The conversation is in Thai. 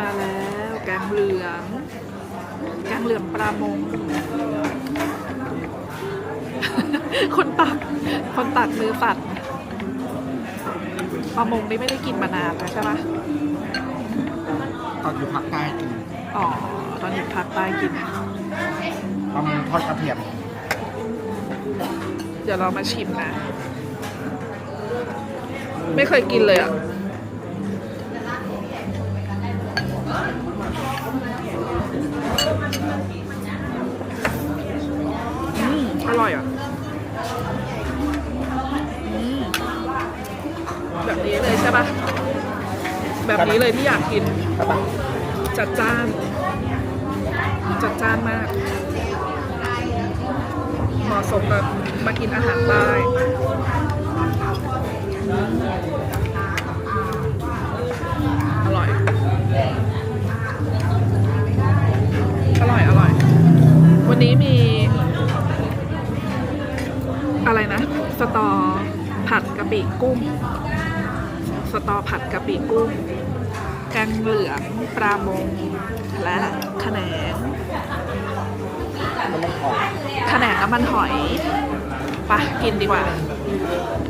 มาแล้วแกงเหลืองแกงเหลืองปลามง คนตัก คนตักมือตัดปลามงนี่ไม่ได้กินมานานแล้วใช่ไหม ตอนอยู่ภาคใต้กินอ๋อ ตอนอยู่ภาคใต้กิน ปลาหมึกทอดกระเทียมเดี๋ยวเรามาชิมนะ ไม่เคยกินเลยอะ อืม อร่อยอะ อืม แบบนี้เลยใช่ปะ แบบนี้เลยที่อยากกิน จัดจ้าน จัดจ้านมาก เหมาะสมกับมากินอาหารใต้อร่อย อร่อย อร่อย วันนี้มี อะไรนะ สตอผัดกะปิกุ้ง สตอผัดกะปิกุ้ง แกงเหลืองปลามง และขะแหนงน้ำมันหอยขะแหนงน้ำมันหอยไปะกินดีกว่า